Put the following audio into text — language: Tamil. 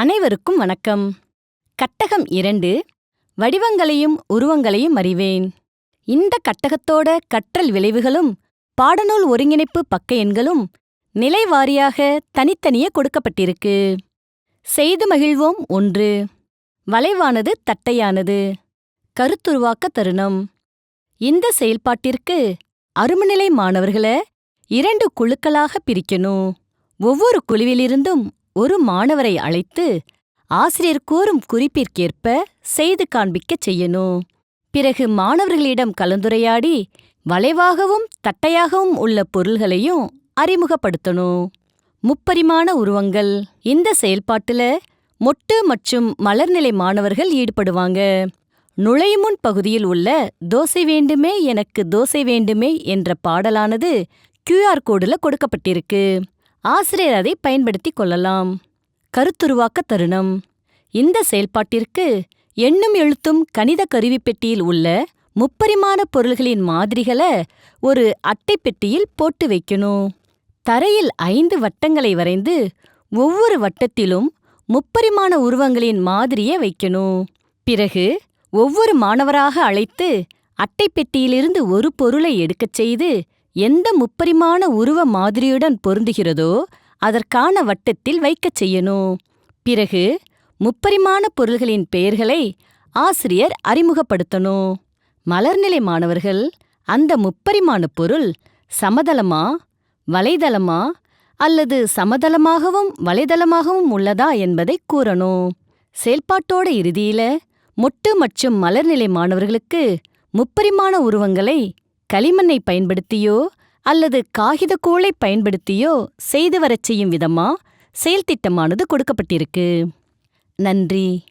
அனைவருக்கும் வணக்கம். கட்டகம் இரண்டு வடிவங்களையும் உருவங்களையும் அறிவேன். இந்த கட்டகத்தோட கற்றல் விளைவுகளும் பாடநூல் ஒருங்கிணைப்பு பக்க எண்களும் நிலை வாரியாக தனித்தனியே கொடுக்கப்பட்டிருக்கு. செய்து மகிழ்வோம் ஒன்று வளைவானது தட்டையானது கருத்துருவாக்க தருணம். இந்த செயல்பாட்டிற்கு அருமநிலை மாணவர்களை இரண்டு குழுக்களாக பிரிக்கணும். ஒவ்வொரு குழுவிலிருந்தும் ஒரு மாணவரை அழைத்து ஆசிரியர் கூறும் குறிப்பிற்கேற்ப செய்து காண்பிக்கச் செய்யணும். பிறகு மாணவர்களிடம் கலந்துரையாடி வளைவாகவும் தட்டையாகவும் உள்ள பொருள்களையும் அறிமுகப்படுத்தணும். முப்பரிமாண உருவங்கள். இந்த செயல்பாட்டுல மொட்டு மற்றும் மலர்நிலை மாணவர்கள் ஈடுபடுவாங்க. நுழைமுன் பகுதியில் உள்ள தோசை வேண்டுமே எனக்கு தோசை வேண்டுமே என்ற பாடலானது கியூஆர் கோடுல கொடுக்கப்பட்டிருக்கு. ஆசிரியர் அதை பயன்படுத்திக் கொள்ளலாம். கருத்துருவாக்க தருணம். இந்த செயல்பாட்டிற்கு எண்ணும் எழுத்தும் கணித கருவிப்பெட்டியில் உள்ள முப்பரிமாண பொருள்களின் மாதிரிகளை ஒரு அட்டைப்பெட்டியில் போட்டு வைக்கணும். தரையில் ஐந்து வட்டங்களை வரைந்து ஒவ்வொரு வட்டத்திலும் முப்பரிமாண உருவங்களின் மாதிரியை வைக்கணும். பிறகு ஒவ்வொரு மாணவராக அழைத்து அட்டைப்பெட்டியிலிருந்து ஒரு பொருளை எடுக்கச் செய்து எந்த முப்பரிமாண உருவ மாதிரியுடன் பொருந்துகிறதோ அதற்கான வட்டத்தில் வைக்கச் செய்யணும். பிறகு முப்பரிமாண பொருள்களின் பெயர்களை ஆசிரியர் அறிமுகப்படுத்தணும். மலர்நிலை மாணவர்கள் அந்த முப்பரிமாண பொருள் சமதளமா வலைதளமா அல்லது சமதளமாகவும் வலைதளமாகவும் உள்ளதா என்பதை கூறணும். செயல்பாட்டோட இறுதியில மொட்டு மற்றும் மலர்நிலை மாணவர்களுக்கு முப்பரிமாண உருவங்களை களிமண்ணை பயன்படுத்தியோ அல்லது காகிதக்கூளை பயன்படுத்தியோ செய்து வரச் செய்யும் விதமா? செயல்திட்டமானது கொடுக்கப்பட்டிருக்கு. நன்றி.